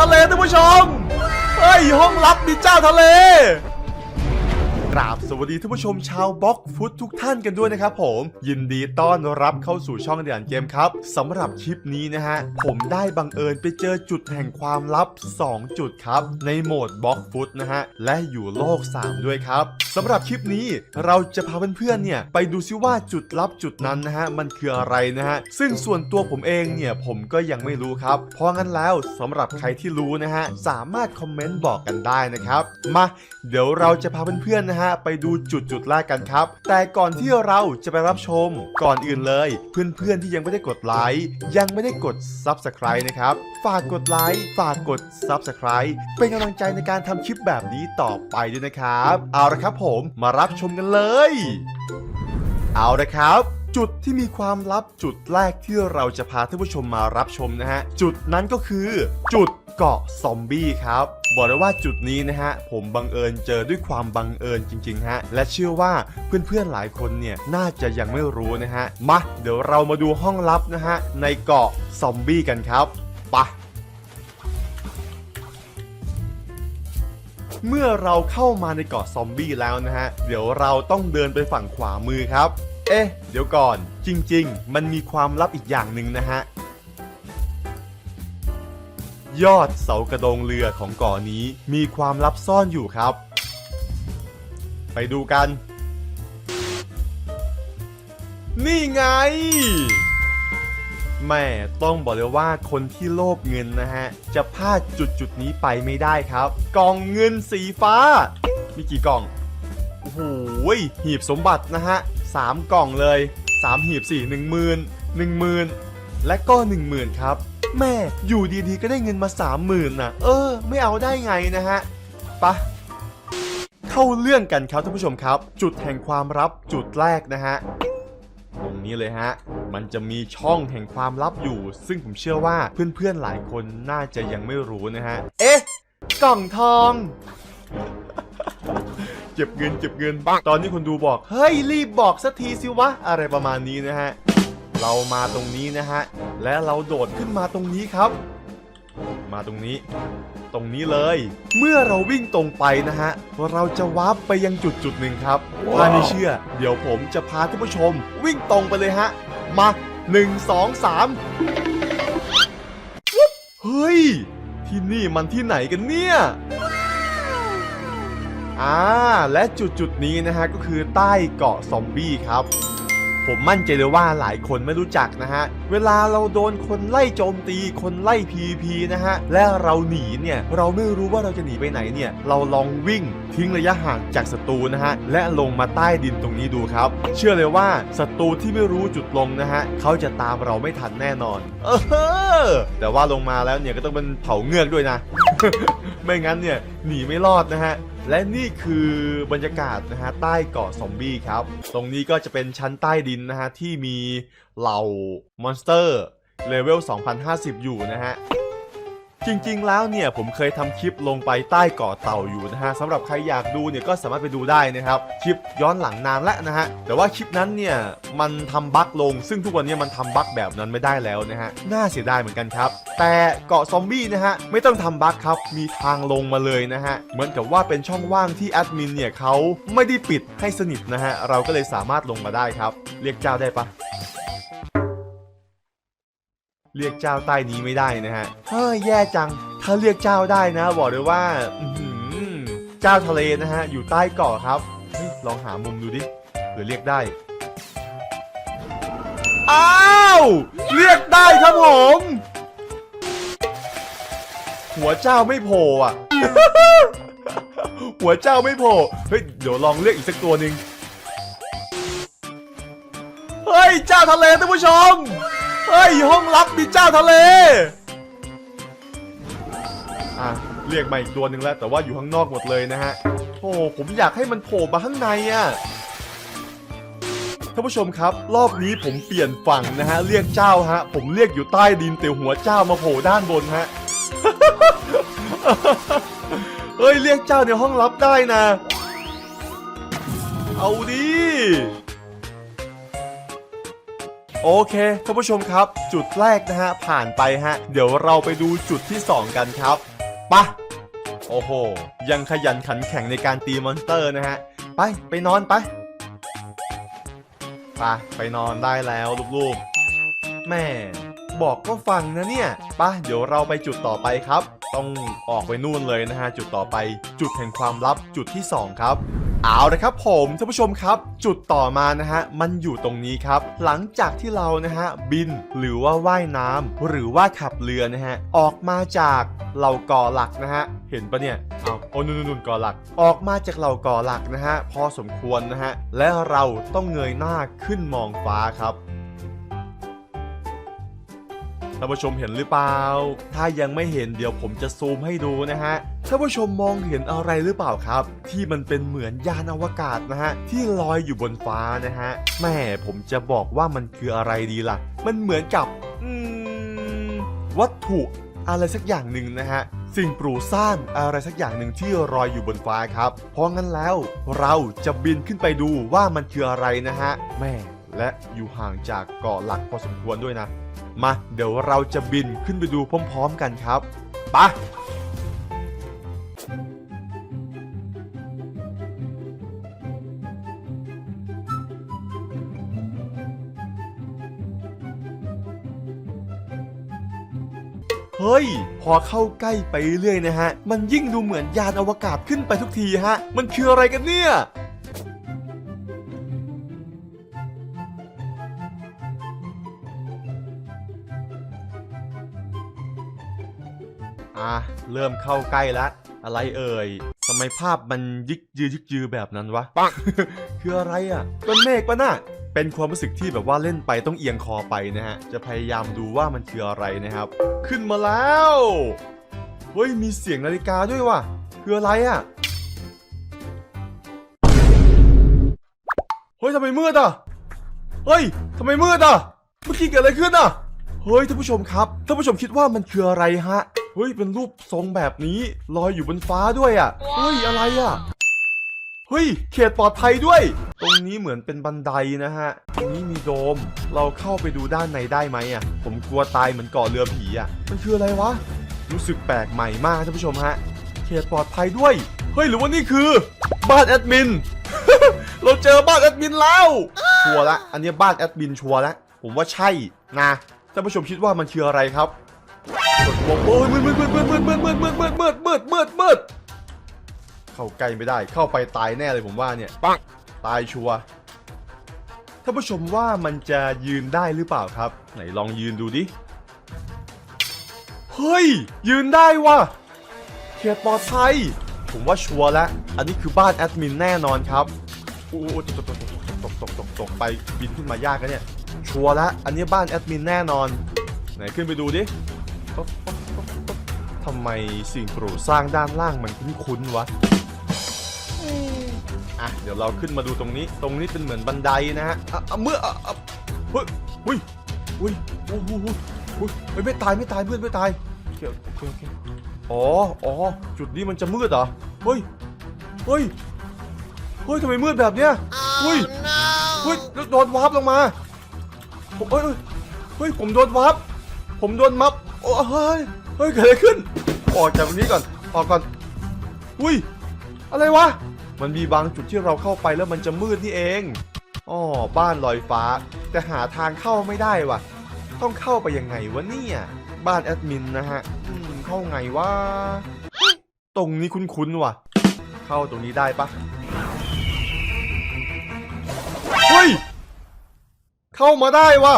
ทะเลท่านผู้ชม เฮ้ย ห้องลับมีเจ้าทะเล กราบสวัสดีท่านผู้ชมชาวบล็อกฟุตทุกท่านกันด้วยนะครับผม ยินดีต้อนรับเข้าสู่ช่องเดือนเกมครับสำหรับคลิปนี้นะฮะ ผมได้บังเอิญไปเจอจุดแห่งความลับ 2 จุดครับ ในโหมดบล็อกฟุตนะฮะ และอยู่โลก 3 ด้วยครับสำหรับคลิปนี้เราจะพาเพื่อนๆเนี่ยไปดูซิว่าจุดลับจุดนั้นนะฮะมันคืออะไรนะฮะซึ่งส่วนตัวผมเองเนี่ยผมก็ยังไม่รู้ครับ เพราะงั้นแล้วสำหรับใครที่รู้นะฮะสามารถคอมเมนต์บอกกันได้นะครับมาเดี๋ยวเราจะพาเพื่อนๆนะฮะไปดูจุดจุดๆแรกกันครับ แต่ก่อนที่เราจะไปรับชมก่อนอื่นเลย เพื่อนๆที่ยังไม่ได้กดไลค์ยังไม่ได้กด Subscribe นะครับฝากกดไลค์ฝากกด Subscribe เป็นกำลังใจในการทำคลิปแบบนี้ต่อไปด้วยนะครับเอาละครับผมมารับชมกันเลย เอาละครับจุดที่มีความลับจุดแรกที่เราจะพาท่านผู้ชมมารับชมนะฮะ จุดนั้นก็คือ จุดเกาะซอมบี้ครับ บอกเลยว่าจุดนี้นะฮะ ผมบังเอิญเจอด้วยความบังเอิญจริง ๆ ฮะ และเชื่อว่าเพื่อนๆหลายคนเนี่ย น่าจะยังไม่รู้นะฮะ มา เดี๋ยวเรามาดูห้องลับนะฮะ ในเกาะซอมบี้กันครับ ไป เมื่อเราเข้ามาในเกาะซอมบี้แล้วนะฮะ เดี๋ยวเราต้องเดินไปฝั่งขวามือครับ เอ๊ะ เดี๋ยวก่อน จริง ๆ มันมีความลับอีกอย่างหนึ่งนะฮะ ยอดเสากระโดงเรือของเกาะนี้มีความลับซ่อนอยู่ครับ ไปดูกัน นี่ไง แม่ต้องบอกเลยว่าคนที่โลภเงินนะฮะ จะพลาดจุดจุดนี้ไปไม่ได้ครับ กล่องเงินสีฟ้า มีกี่กล่อง โอ้โหยหีบสมบัตินะฮะสามกล่องเลยสามหีบสี่หนึ่งหมื่นหนึ่งหมื่นและก็หนึ่งหมื่นครับ แม่อยู่ดีๆก็ได้เงินมาสามหมื่นนะเออ ไม่เอาได้ไงนะฮะปะเข้าเรื่องกันครับท่านผู้ชมครับ จุดแห่งความลับจุดแรกนะฮะ รงนี้เลยฮะ มันจะมีช่องแห่งความลับอยู่ ซึ่งผมเชื่อว่าเพื่อนๆหลายคนน่าจะยังไม่รู้นะฮะ เอ๊ะ กล่องทอง เก็บเงินเก็บเงินบ้างตอนนี้คนดูบอก เฮ้ย รีบบอกสักทีสิวะ อะไรประมาณนี้นะฮะ เรามาตรงนี้นะฮะ และเราโดดขึ้นมาตรงนี้ครับ มาตรงนี้ ตรงนี้เลย เมื่อเราวิ่งตรงไปนะฮะ เราจะวาร์ปไปยังจุดจุดๆหนึ่งครับถ้าไม่เชื่อ เดี๋ยวผมจะพาท่านผู้ชม วิ่งตรงไปเลยฮะ มา 1 2 3 เฮ้ย ที่นี่มันที่ไหนกันเนี่ยอ่าและจุดจุดๆนี้นะฮะก็คือใต้เกาะซอมบี้ครับ ผมมั่นใจเลยว่าหลายคนไม่รู้จักนะฮะ เวลาเราโดนคนไล่โจมตี คนไล่ PVP นะฮะ และเราหนีเนี่ย เราไม่รู้ว่าเราจะหนีไปไหนเนี่ย เราลองวิ่งทิ้งระยะห่างจากศัตรูนะฮะ และลงมาใต้ดินตรงนี้ดูครับ เชื่อเลยว่าศัตรูที่ไม่รู้จุดลงนะฮะ เขาจะตามเราไม่ทันแน่นอน เออ แต่ว่าลงมาแล้วเนี่ยก็ต้องเป็นเผาเงือกด้วยนะ ไม่งั้นเนี่ยหนีไม่รอดนะฮะ และนี่คือบรรยากาศนะฮะใต้เกาะซอมบี้ครับ ตรงนี้ก็จะเป็นชั้นใต้ดินนะฮะที่มีเหล่ามอนสเตอร์เลเวล2050 อยู่นะฮะ จริงๆ แล้วเนี่ยผมเคยทำคลิปลงไปใต้เกาะเต่าอยู่นะฮะสำหรับใครอยากดูเนี่ยก็สามารถไปดูได้นะครับคลิปย้อนหลังนานแล้วนะฮะแต่ว่าคลิปนั้นเนี่ยมันทำบั๊กลง ซึ่งทุกวันนี้มันทำบั๊กแบบนั้นไม่ได้แล้วนะฮะน่าเสียดายเหมือนกันครับ แต่เกาะซอมบี้นะฮะไม่ต้องทำบั๊กครับมีทางลงมาเลยนะฮะเหมือนกับว่าเป็นช่องว่างที่แอดมินเนี่ยเขาไม่ได้ปิดให้สนิทนะฮะเราก็เลยสามารถลงมาได้ครับ เรียกเจ้าได้ปะ เรียกเจ้าใต้นี้ไม่ได้นะฮะเฮ้ยแย่จัง ถ้าเรียกเจ้าได้นะ บอกเลยว่าเจ้าทะเลนะฮะ อยู่ใต้เกาะครับลองหามุมดูดิเผื่อเรียกได้ อ้าว เรียกได้ครับผม หัวเจ้าไม่โผล่อะ หัวเจ้าไม่โผล่ เฮ้ย เดี๋ยวลองเรียกอีกสักตัวหนึ่ง เฮ้ย เจ้าทะเลท่านผู้ชม เฮ้ยห้องลับมีเจ้าทะเล อะเรียกมาอีกตัวหนึ่งแล้ว แต่ว่าอยู่ข้างนอกหมดเลยนะฮะ โอ้ผมอยากให้มันโผล่มาข้างในอะท่านผู้ชมครับ รอบนี้ผมเปลี่ยนฝั่งนะฮะ เรียกเจ้าฮะ ผมเรียกอยู่ใต้ดินแต่หัวเจ้ามาโผล่ด้านบนฮะเฮ้ยเรียกเจ้าในห้องลับได้นะ เอาดิ โอเคท่านผู้ชมครับ จุดแรกนะฮะผ่านไปฮะ เดี๋ยวเราไปดูจุดที่ 2 กันครับปะโอ้โห ยังขยันขันแข็งในการตีมอนสเตอร์นะฮะ ไปไปนอนไปไปไปนอนได้แล้วลูกๆแม่บอกก็ฟังนะเนี่ยปะเดี๋ยวเราไปจุดต่อไปครับ ต้องออกไปนู่นเลยนะฮะ จุดต่อไปจุดแห่งความลับจุดที่ 2 ครับ เอาละครับผมท่านผู้ชมครับ จุดต่อมานะฮะมันอยู่ตรงนี้ครับ หลังจากที่เรานะฮะบินหรือว่าว่ายน้ำหรือว่าขับเรือนะฮะออกมาจากเหล่ากอหลักนะฮะเห็นปะเนี่ยเอาโอ้นุ่นนุ่นกอหลัก ออกมาจากเหล่ากอหลักนะฮะพอสมควรนะฮะและเราต้องเงยหน้าขึ้นมองฟ้าครับ ท่านผู้ชมเห็นหรือเปล่า ถ้ายังไม่เห็นเดี๋ยวผมจะซูมให้ดูนะฮะท่านผู้ชมมองเห็นอะไรหรือเปล่าครับ ที่มันเป็นเหมือนยานอวกาศนะฮะที่ลอยอยู่บนฟ้านะฮะแม่ผมจะบอกว่ามันคืออะไรดีล่ะ มันเหมือนกับอืมวัตถุอะไรสักอย่างหนึ่งนะฮะสิ่งปลูกสร้างอะไรสักอย่างหนึ่งที่ลอยอยู่บนฟ้าครับ เพราะงั้นแล้วเราจะบินขึ้นไปดูว่ามันคืออะไรนะฮะแม่และอยู่ห่างจากเกาะหลักพอสมควรด้วยนะ มาเดี๋ยวเราจะบินขึ้นไปดูพร้อมๆกันครับไปะเฮ้ย พอเข้าใกล้ไปเรื่อยนะฮะ มันยิ่งดูเหมือนยานอวกาศขึ้นไปทุกทีฮะ มันคืออะไรกันเนี่ย เริ่มเข้าใกล้แล้วอะไรเอ่ยทำไมภาพมันยึกยือยึกยือแบบนั้นวะปังคืออะไรอะก้อนเมฆปะน่ะเป็นความรู้สึกที่แบบว่าเล่นไปต้องเอียงคอไปนะฮะ จะพยายามดูว่ามันคืออะไรนะครับ ขึ้นมาแล้วเฮ้ยมีเสียงนาฬิกาด้วยว่ะคืออะไรอะเฮ้ยทำไมมืดอะเฮ้ยทำไมมืดอะเมื่อกี้เกิดอะไรขึ้นอะเฮ้ยท่านผู้ชมครับท่านผู้ชมคิดว่ามันคืออะไรฮะ เฮ้ยเป็นรูปทรงแบบนี้ลอยอยู่บนฟ้าด้วยอะเฮ้ยอะไรอะเฮ้ยเขตปลอดภัยด้วย ตรงนี้เหมือนเป็นบันไดนะฮะตรงนี้มีโดม เราเข้าไปดูด้านในได้ไหมอะ ผมกลัวตายเหมือนเกาะเรือผีอะ มันคืออะไรวะ รู้สึกแปลกใหม่มากท่านผู้ชมฮะ เขตปลอดภัยด้วย เฮ้ยหรือว่านี่คือ บ้านแอดมิน เราเจอบ้านแอดมินแล้วชัวร์ละ อันนี้บ้านแอดมินชัวร์ละ ผมว่าใช่นะ ท่านผู้ชมคิดว่ามันคืออะไรครับ กดปุ่มโอ้ยมืดมืดมืดมืดมืดมืดมืดมืดมืดมืดมืดมืดมืดเข้าใกล้ไม่ได้ เข้าไปตายแน่เลยผมว่าเนี่ยปังตายชัวร์ท่านผู้ชมว่ามันจะยืนได้หรือเปล่าครับ ไหนลองยืนดูดิ เฮ้ย ยืนได้ว่ะเขตปลอดภัยผมว่าชัวร์แล้ว อันนี้คือบ้านแอดมินแน่นอนครับโอ้โหตกตกตกตกตกตกตกไปบินขึ้นมายากนะเนี่ย ชัวร์แล้ว อันนี้บ้านแอดมินแน่นอน ไหนขึ้นไปดูดิป๊บป๊บป๊บป๊บ ทำไมสิ่งปลูกสร้างด้านล่างมันคุ้นๆวะอืมอะเดี๋ยวเราขึ้นมาดูตรงนี้ ตรงนี้เป็นเหมือนบันไดนะฮะอะอะเมื่ออะอะเฮ้ยอุ้ยอุ้ยอุ้ยอุ้ยอุ้ยอุ้ยเฮ้ยไม่ตายไม่ตายเพื่อนไม่ตายโอเคโอเคโอเคอ๋ออ๋อจุดนี้มันจะมืดเหรอเฮ้ยเฮ้ยเฮ้ยทำไมมืดแบบเนี้ยเฮ้ยเฮ้ยแล้วโดนวาร์ปลงมาผมเอ้ยเอ้ยเฮ้ยผมโดนวาร์ปผมโดนมับ โอ้เฮ้ยเฮ้ยเกิดอะไรขึ้น ออกจากตรงนี้ก่อน ออกก่อน อุ้ย อะไรวะ มันมีบางจุดที่เราเข้าไปแล้วมันจะมืดนี่เอง อ๋อ บ้านลอยฟ้า แต่หาทางเข้าไม่ได้ว่ะต้องเข้าไปยังไงวะเนี่ย บ้านแอดมินนะฮะเข้าไงวะ ตรงนี้คุ้นๆว่ะ เข้าตรงนี้ได้ปะเฮ้ย เข้ามาได้ว่ะ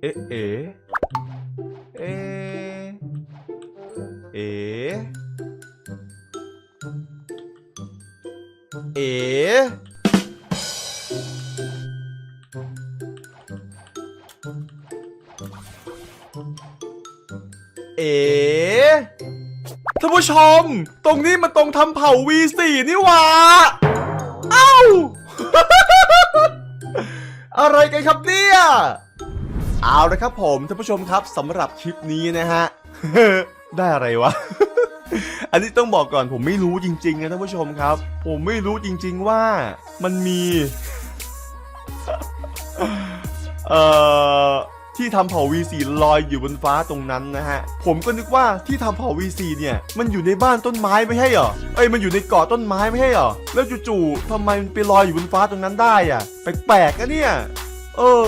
เอ๊ะ เอ๊ะ เอ๊ะ เอ๊ะ เอ๊ะ เอ๊ะ ท่านผู้ชม ตรงนี้มันตรงทำเผ่า V4 นี่หว่า เอ้า อะไรกันครับเนี่ย เอาละครับผมท่านผู้ชมครับสำหรับคลิปนี้นะฮะ ได้อะไรวะ อันนี้ต้องบอกก่อนผมไม่รู้จริงๆนะท่านผู้ชมครับ ผมไม่รู้จริงๆว่ามันมีเอ่อที่ทำเผ่า V4 ลอยอยู่บนฟ้าตรงนั้นนะฮะ ผมก็นึกว่าที่ทำเผ่า V4 เนี่ย มันอยู่ในบ้านต้นไม้ไม่ใช่เหรอ เอ้ยมันอยู่ในเกาะต้นไม้ไม่ใช่เหรอ แล้วจู่ๆทำไมมันไปลอยอยู่บนฟ้าตรงนั้นได้อะแปลกๆอะเนี่ย เออ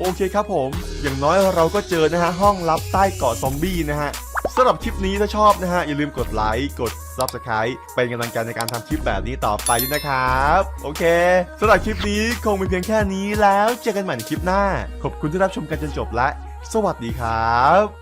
โอเคครับผม อย่างน้อยเราก็เจอนะฮะห้องลับใต้เกาะซอมบี้นะฮะสำหรับคลิปนี้ถ้าชอบนะฮะอย่าลืมกดไลค์กด Subscribe เป็นกำลังใจในการทำคลิปแบบนี้ต่อไปด้วยนะครับ โอเคสำหรับคลิปนี้คงเป็นเพียงแค่นี้แล้วเจอกันใหม่ในคลิปหน้า ขอบคุณที่รับชมกันจนจบและ สวัสดีครับ